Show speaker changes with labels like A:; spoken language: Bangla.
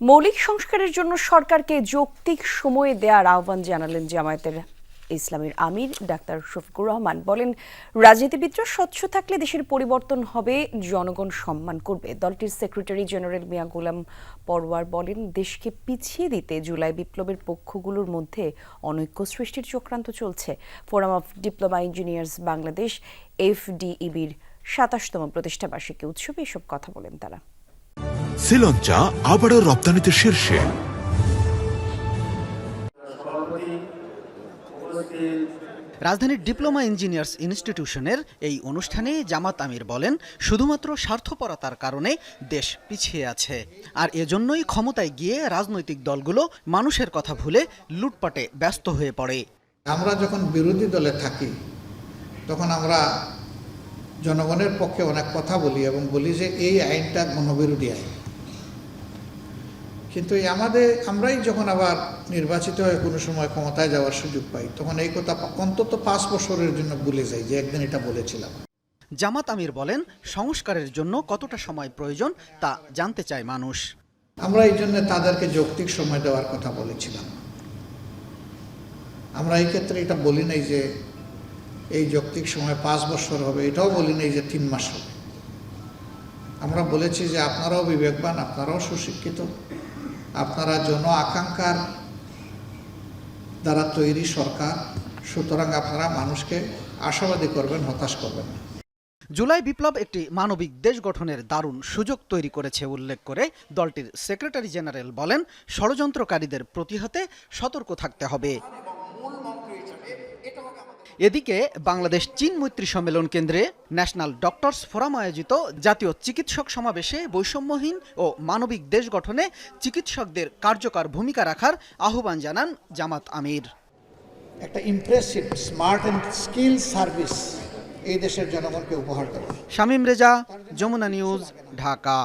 A: মৌলিক সংস্কারের জন্য সরকারকে যৌক্তিক সময় দেওয়ার আহ্বান জানালেন জামায়াতের ইসলামের আমির ডাক্তার শফিকুর রহমান। বলেন, রাজনীতিবিদরা স্বচ্ছ থাকলে দেশের পরিবর্তন হবে, জনগণ সম্মান করবে। দলটির সেক্রেটারি জেনারেল মিয়া গোলাম পরওয়ার বলেন, দেশকে পিছিয়ে দিতে জুলাই বিপ্লবের পক্ষগুলোর মধ্যে অনৈক্য সৃষ্টির চক্রান্ত চলছে। Forum of diploma engineers Bangladesh, এফডিইবির সাতাশতম প্রতিষ্ঠাবার্ষিকী উৎসবে এসব কথা বলেন তারা।
B: শ্রীলঞ্চা আবারও রপ্তানিতে শীর্ষে।
C: রাজধানীর ডিপ্লোমা ইঞ্জিনিয়ার্স ইনস্টিটিউশনের এই অনুষ্ঠানে জামাত আমির বলেন শুধুমাত্র স্বার্থপরতার কারণে দেশ পিছিয়ে আছে। আর এজন্যই ক্ষমতায় গিয়ে রাজনৈতিক দলগুলো মানুষের কথা ভুলে লুটপাটে ব্যস্ত হয়ে পড়ে।
D: আমরা যখন বিরোধী দলে থাকি তখন আমরা জনগণের পক্ষে অনেক কথা বলি এবং বলি যে এই আইনটা গণবিরোধী আইন। কিন্তু আমাদের আমরাই যখন আবার নির্বাচিত হয়ে কোনো সময় ক্ষমতায় যাওয়ার সুযোগ পাই তখন এই কথা অন্তত পাঁচ বছরের জন্য ভুলে যাই যে একদিন এটা বলেছিলাম।
C: জামাত আমির বলেন সংস্কারের জন্য কতটা সময় প্রয়োজন তা জানতে চায় মানুষ।
D: আমরা এই জন্য তাদেরকে যৌক্তিক সময় দেওয়ার কথা বলেছিলাম। আমরা এই ক্ষেত্রে এটা বলি নাই যে এই যৌক্তিক সময় পাঁচ বছর হবে এটাও বলি নাই যে তিন মাস হবে। আমরা বলেছি যে আপনারাও বিবেকবান আপনারাও সুশিক্ষিত আপনারা জন আকাঙ্ক্ষার দ্বারা তৈরি সরকার, সুতরাং আপনারা মানুষকে আশাবাদী করবেন, হতাশ করবেন না।
C: জুলাই বিপ্লব একটি মানবিক দেশ গঠনের দারুণ সুযোগ তৈরি করেছে উল্লেখ করে দলটির সেক্রেটারি জেনারেল বলেন, ষড়যন্ত্রকারীদের প্রতিহতে সতর্ক থাকতে হবে। এদিকে বাংলাদেশ চীন মৈত্রী সম্মেলন কেন্দ্রে ন্যাশনাল ডক্টরস ফোরাম আয়োজিত জাতীয় চিকিৎসক সমাবেশে বৈষম্যহীন ও মানবিক দেশ গঠনে চিকিৎসকদের কার্যকর ভূমিকা রাখার আহ্বান জানান জামাত আমির।
D: একটা impressive smart and skill service এই দেশের জনগণকে উপহার দেবে
C: শামীম রেজা যমুনা নিউজ ঢাকা।